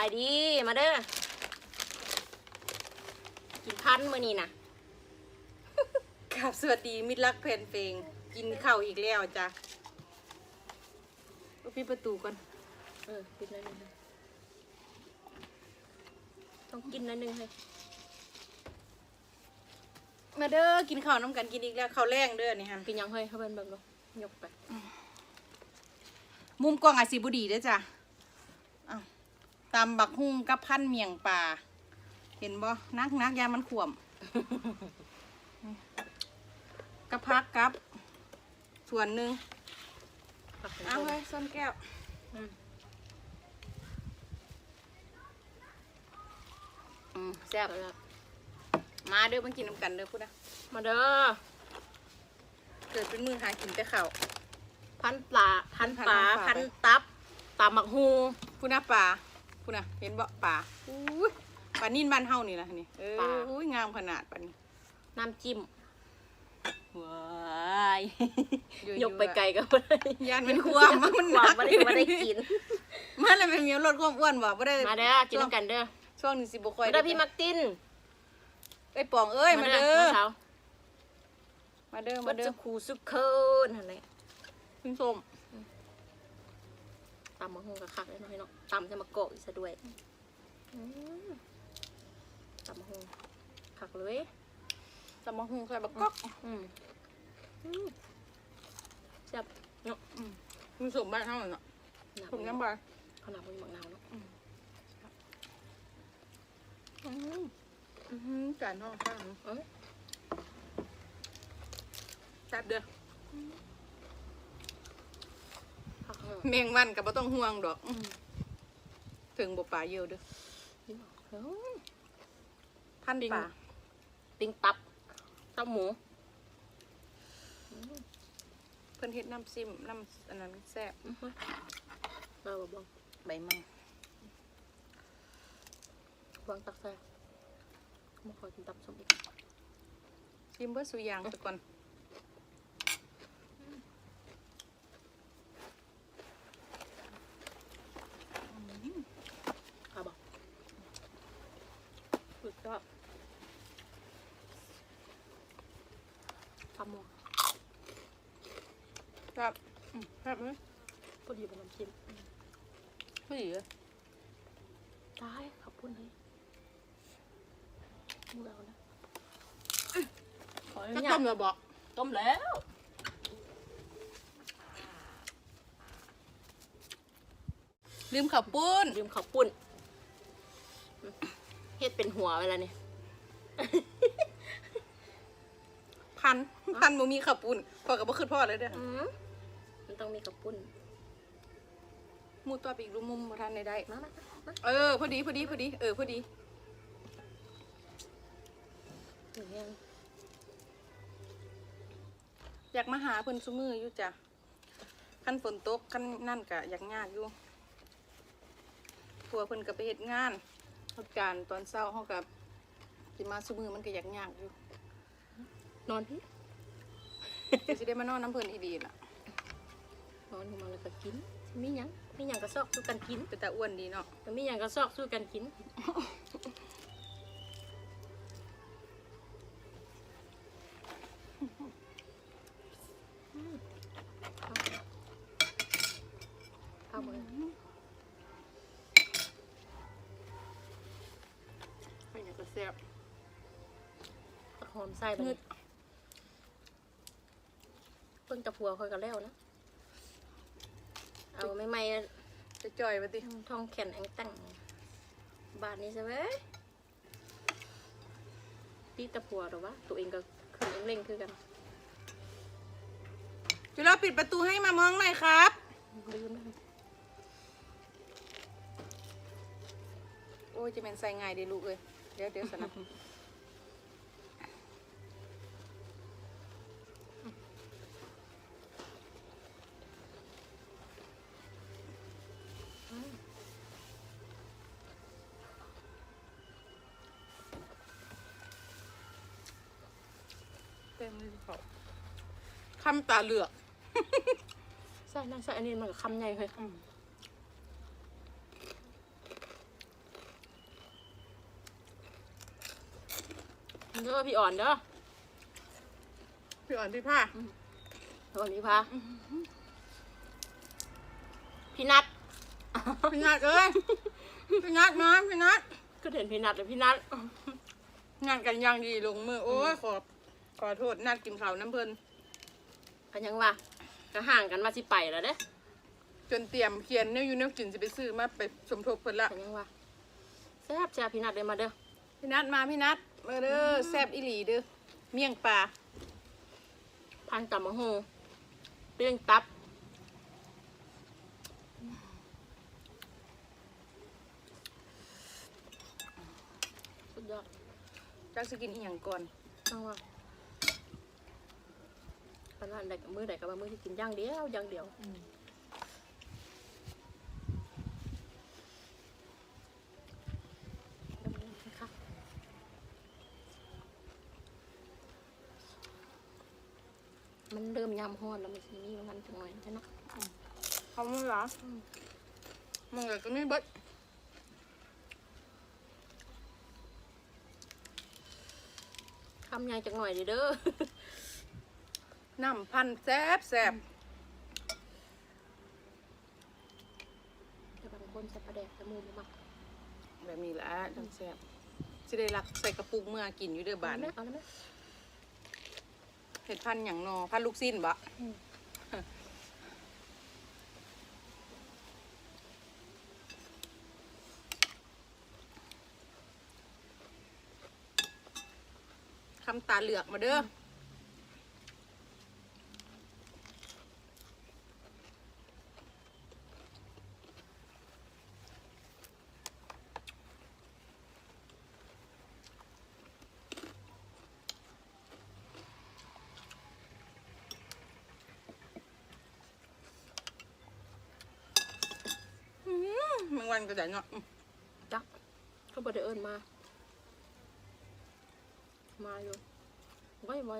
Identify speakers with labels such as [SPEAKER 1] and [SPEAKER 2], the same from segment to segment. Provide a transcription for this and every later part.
[SPEAKER 1] ายดีมาเด้อกินพันมื้อนี้นะ
[SPEAKER 2] ครับสวัสดีมิตรรักแผ่นเพลงกินข้าวอีกแล้วจ้ะเอาปิดประตูก่อน
[SPEAKER 1] เออปิดหน่อยหนึงเลยต้องกินหน่อยหนึงเลย
[SPEAKER 2] มาเด้อกินข้าวน้ำกันกินอีกแล้วข้าวแรงเด้อนี่ฮะ
[SPEAKER 1] กินยังเฮ้ยเข้าไปเบิ่งดูยกไป
[SPEAKER 2] มุมกล้องอาจสิบุดีเด้อจ้ะอ้าว ตำบักฮุ่งกับพันเมียงป่า เห็นบ่นักนักยามันขวมกับพักกับ ส่วนหนึ่ง
[SPEAKER 1] ผักเป็น
[SPEAKER 2] เอา
[SPEAKER 1] ต้น
[SPEAKER 2] ไว้ส้นแก้ว
[SPEAKER 1] อืม
[SPEAKER 2] อืมแซ่บ
[SPEAKER 1] เอาละ
[SPEAKER 2] มาเด้อมากินน้ำกันเด้อพูดนะ
[SPEAKER 1] มาเด้อ
[SPEAKER 2] เกิดเป็นมือหากินแต่ข้าว
[SPEAKER 1] พันปลาพันปลา
[SPEAKER 2] พั
[SPEAKER 1] พั
[SPEAKER 2] น
[SPEAKER 1] น
[SPEAKER 2] ปลา
[SPEAKER 1] ตับตำหมักฮู
[SPEAKER 2] พูดนะป่า พูดนะเห็นบ่ป่าอุ้ยป่านิ่นบ้านเฮานี่นะนี่เอออุ้ยงามขนาดป่านี้
[SPEAKER 1] น้ำจิ้ม
[SPEAKER 2] ว้าย
[SPEAKER 1] ยกไปไกลก็บ่ได้
[SPEAKER 2] ยานเป็นความมัน
[SPEAKER 1] ค
[SPEAKER 2] ห
[SPEAKER 1] วาม
[SPEAKER 2] นัก
[SPEAKER 1] ไม่ได้ไม่ได้กิน
[SPEAKER 2] มันอะไรเป็นเมียลดความอ้วนบ่บ่ได้
[SPEAKER 1] มาเด้อกินน้ำกันเด้อ
[SPEAKER 2] ช่วงนี้สิบ่ค่อย
[SPEAKER 1] มาเด้อพี่มักติน
[SPEAKER 2] ไอ้ยปองเอ้ยมาเด้อ
[SPEAKER 1] เช้า
[SPEAKER 2] มาเด้อ
[SPEAKER 1] มา
[SPEAKER 2] มา
[SPEAKER 1] เด้
[SPEAKER 2] เด้
[SPEAKER 1] อ
[SPEAKER 2] อ
[SPEAKER 1] คูสุกเคินอะไร
[SPEAKER 2] คุณส้ม
[SPEAKER 1] ตำมะฮงกับคักเลยน้อยเนาะตำจะมาโกะอีกซะด้วยอืมตำมะฮงคักเลย
[SPEAKER 2] ตำมะฮุ่งใส่บักกอก
[SPEAKER 1] อืมอืมแซ่บเนาะ
[SPEAKER 2] คุณส้มบ้านเฮาเนาะ
[SPEAKER 1] หนัก
[SPEAKER 2] ผม
[SPEAKER 1] น้ำ
[SPEAKER 2] น้ำบ่
[SPEAKER 1] ขนาดมันหมักนาวเนาะ
[SPEAKER 2] อืมอื้อหือจานห้องข้าง
[SPEAKER 1] เอ้ย
[SPEAKER 2] แซ่บเด้อ
[SPEAKER 1] คักเนาะ
[SPEAKER 2] แมงวันก็บ่ต้องห่วงดอกถึงบ่ปลาเยอะเด้อ
[SPEAKER 1] เอ้ย
[SPEAKER 2] พันปลา
[SPEAKER 1] ปิ้งตับตับหมู
[SPEAKER 2] เพิ่นเฮ็ดน้ำซิมน้ำอันนั้นแซ่บ
[SPEAKER 1] อื้อหือเราบบัง
[SPEAKER 2] ใบมัง
[SPEAKER 1] วางตักใส่มาขอกินตับสมอีก
[SPEAKER 2] ชิมเบิดสุอยางซะก่อน
[SPEAKER 1] ค่ะบอกสุดยอดตับ หมู
[SPEAKER 2] ครับอืมครับเอ้ย
[SPEAKER 1] พอดีเป็นน้ำจิ้ม
[SPEAKER 2] พอดีเลย
[SPEAKER 1] ตายขอบคุณเลยมึงเอานะขออ
[SPEAKER 2] ก็
[SPEAKER 1] นุญา
[SPEAKER 2] ต้
[SPEAKER 1] ต
[SPEAKER 2] มแล้วบอก
[SPEAKER 1] ต้มแล้ว
[SPEAKER 2] ลืมข้าวปุ้น
[SPEAKER 1] ลืมข้าวปุ้นเฮ็ดเป็นหัวเวลาเนี่ย
[SPEAKER 2] พันพันบ่มีข้าวปุ้นพ่อก็บ่คิดพ่อเลยเด้อ
[SPEAKER 1] อืมมันต้องมีข้าวปุ้น
[SPEAKER 2] หมูตัวปีกรูมุมบ่ทันได้ได้
[SPEAKER 1] มามามา
[SPEAKER 2] เออพอดีพอดีพอดีเออพอดี
[SPEAKER 1] อย่างเงี้ย
[SPEAKER 2] อยากมาหาเพิ่นซุมืออยู่จ้ะคันฝนตกคันนั่นก็อยากยากอยู่ผัวเพิ่นก็ไปเฮ็ดงานเฮ็ดการตอนเช้าเฮาก็สิมาซุมือมันก็อยากยากอยู่
[SPEAKER 1] นอนพี่
[SPEAKER 2] เดี๋ยวสิได้มานอนน้ำเพิ่นอีดีล่ะ
[SPEAKER 1] นอนอยู่มาแล้วก็กินมีหยังมีหยังก็ซอกสู้กันกิน
[SPEAKER 2] เป็นตาอ้วนดีเนาะ
[SPEAKER 1] แต่มีหยังก็ซอกสู้กันกินข้าวมือ
[SPEAKER 2] เพิ่นอยากจะแซ่บ
[SPEAKER 1] ตะหอมใส่ไป
[SPEAKER 2] มืด
[SPEAKER 1] เพิ่งจะพัวคอยกันแล้วนะเอาไม่ไม่
[SPEAKER 2] จะจ่อยไปติ
[SPEAKER 1] ทองแขนแองตั้งบาทนี้ใช่ไหมพี่ตะพัวหรอวะตัวเองก็ขึ้นเร่งๆคือกัน
[SPEAKER 2] จุฬาปิดประตูให้มามองหน่อยครับ
[SPEAKER 1] ลืมนะ
[SPEAKER 2] โอ้ยจะเป็นใส่ง่ายเด้ลูกเอ้ยเดี๋ยวเดี๋ยวสนับ มเลยเขาคำตาเหลือก
[SPEAKER 1] ใช่นั่นใช่อันนี้มันคำใหญ่เลย
[SPEAKER 2] อืม
[SPEAKER 1] เด้อพี่อ่อนเด้อ
[SPEAKER 2] พี่อ่อนพี่ผ้า
[SPEAKER 1] พี่อ่อนพี่พาพี่นัด
[SPEAKER 2] พี่นัดเอ้ยพี่นัดมาพี่นัด
[SPEAKER 1] ก็เห็นพี่นัดเลยพี่นัด
[SPEAKER 2] งานกันยังดีลงมือโอ้ยขอบ ขอโทษนัดกินข้าวน้ำเพลิน
[SPEAKER 1] กันยังว่าก็ห่างกันมาสิไปแล้วเด้
[SPEAKER 2] จนเตรียมเขียนเนี่ยอยู่เนี่ยกินจะไปซื้อมาไปสมทบเพิ่นละ
[SPEAKER 1] กันยังว่าแซ่บจ้าพี่นัทเดินมาเด้อ
[SPEAKER 2] พี่นัดมาพี่นัดมาเด้อแซบอีหลีเด้อเมี่ยงปลา
[SPEAKER 1] พันตำมะฮงเรื่องตับสุดยอด
[SPEAKER 2] จักสกินอีหยังก่อน
[SPEAKER 1] จังว่า ขนาดใดกับมือใดกับมือที่กินอย่างเดียวอย่างเดียวค่ะมันเริ่มยำห้อนแล้วมันสิมีมันจังหน่อยใช่เนาะ
[SPEAKER 2] เขาไม่เหรออมึงเลยก็ไม่เบิด
[SPEAKER 1] คำใหญ่จังหน่อยเด้อเด้อ
[SPEAKER 2] น้ำพันแซบแซบ
[SPEAKER 1] แต่บางคนใส่ปลาแดกแต่หมูบ่มัก
[SPEAKER 2] แบบนี้ละจังแซบสิได้รักใส่กระปุกเมื่อกินอยู่เด้อบาท
[SPEAKER 1] เอาแล้วไหม
[SPEAKER 2] เห็ดพันอย่างนอพันลูกสิ้นบะ
[SPEAKER 1] อืม
[SPEAKER 2] คำตาเหลือกมาเด้อออืมแมง วันก็ได้เนาะอืม
[SPEAKER 1] จักเขาบ่ได้เอิ้นมา มาอยู่ไว้ไว้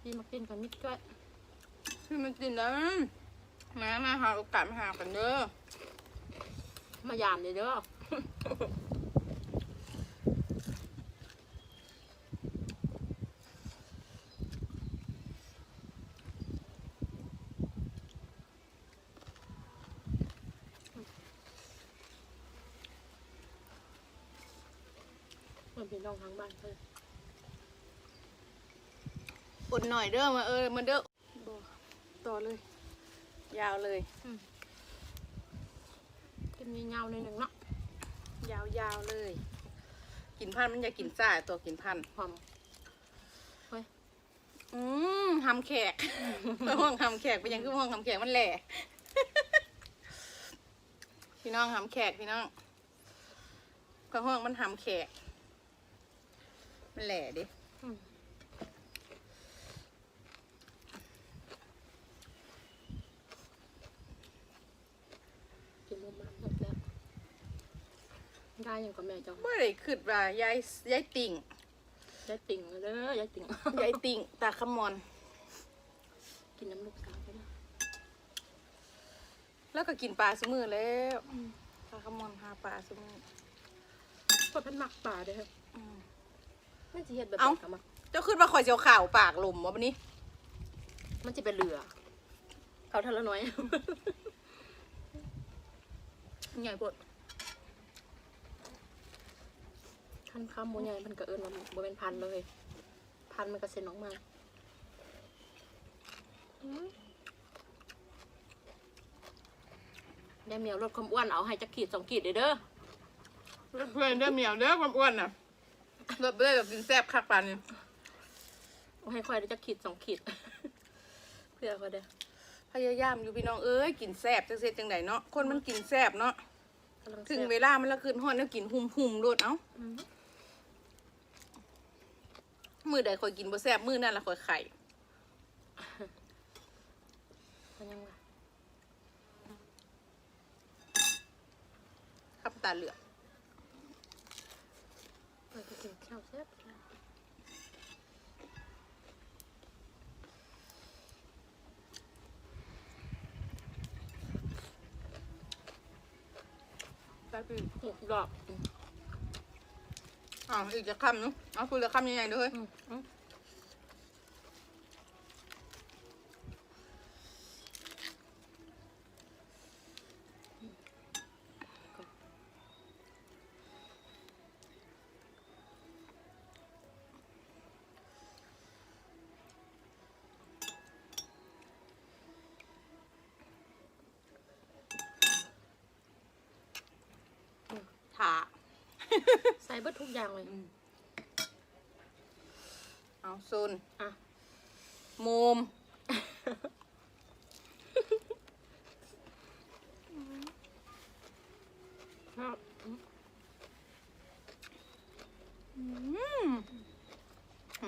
[SPEAKER 1] พี่มากินกันมิดก้อย
[SPEAKER 2] พี่มันกินแล้วแม่มาหาโอกาสมาหากันเด้อ
[SPEAKER 1] มายามเลยเด้อ มันเป็นน้องทางบ้านเพิ่น
[SPEAKER 2] อดหน่อยเด้อมาเออมาเด้อบ่ต่อเลย ยาวเลย
[SPEAKER 1] กินมีเงาในอยหนึ่งเนาะ
[SPEAKER 2] ยาวๆเลย กินพันธุ์มันอยากกินซ่าตัวกินพันธุ์
[SPEAKER 1] หอม
[SPEAKER 2] อืมหำแขกไปห้องหำแขกไปยังคือห้องหำแขกมันแหล่พี่น้องหำแขกพี่น้องก็ห้องมันหำแขก มันแหล่ดิ
[SPEAKER 1] อืมกินมุมมันหมดแล้วได้ยังกับแม่เจ้า
[SPEAKER 2] เมื่อไรขึ้นว่ายายยายติ่ง
[SPEAKER 1] ยายติ่งเด้อยายติ่ง
[SPEAKER 2] ยายติ่งตาขมอน
[SPEAKER 1] กินน้ำลูกสาวไปนะ
[SPEAKER 2] แล้วก็กินปลาสมือแล้วตาขมอนหาปลาสมือ
[SPEAKER 1] เพราะเพันหมักป่าเด้อครับ
[SPEAKER 2] อื ม
[SPEAKER 1] มันจะเห็ดแบบ
[SPEAKER 2] เอ้า
[SPEAKER 1] ไหนกับมัก
[SPEAKER 2] เจ้าขึ้นมาคอยเจียวข่าวปากลมวะบันนี้
[SPEAKER 1] มันจะเป็นเรือ เขาทะละน้อย
[SPEAKER 2] ใหญ่ปวด
[SPEAKER 1] พันคำโมใหญ่มันก็เอิญมันโมเป็นพันเลย พันมันก็เซ็นออกมาอืมยายเหมียวลดความอ้วนเอาให้จักขีดสองขีดเด้อเด้อ
[SPEAKER 2] เพื่อนเด้อเหมียวเด้อความอ้วนน่ะ รถไปได้แบบกินแซ่บคักปานนี่
[SPEAKER 1] เอาให้ค่อยได้จักขีดสองขีด เพื่อเขาเด้อ
[SPEAKER 2] พยายามอยู่พี่น้องเอ้ยกินแซ่บจังเซ็จังไดเนาะคนมันกินแซ่บเนาะ
[SPEAKER 1] กำลัง
[SPEAKER 2] ถึง
[SPEAKER 1] แซ่บ
[SPEAKER 2] เวลามันละคืนห้อนแล้วกินหุ่มหุ่มๆโลดเอ้า
[SPEAKER 1] อืม
[SPEAKER 2] มือใดคอยกินบ่แซ่บมือนั่นละคอยไข่
[SPEAKER 1] มันยังไง
[SPEAKER 2] ขับตาเหลือก
[SPEAKER 1] เปิดไปกินข้าวแซ่บา
[SPEAKER 2] ยปี
[SPEAKER 1] หกดอก
[SPEAKER 2] อ้าวอีกจะคำเนาะเอาคุณละคำยังไงด้วย
[SPEAKER 1] ใส่เบิดทุกอย่างเลย
[SPEAKER 2] เอาโซน
[SPEAKER 1] อะ
[SPEAKER 2] มุม
[SPEAKER 1] ครับ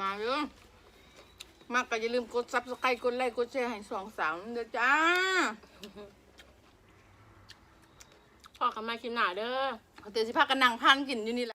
[SPEAKER 2] มาเยอะมากก็อย่าลืมกดซับสไครต์กดไลค์กดแชร์ให้สองสาวเด้อจ้า
[SPEAKER 1] พอกันมากินหนาเด้อ
[SPEAKER 2] เขาเตสิพากันนั่งพันกินอยู่นี่แหละ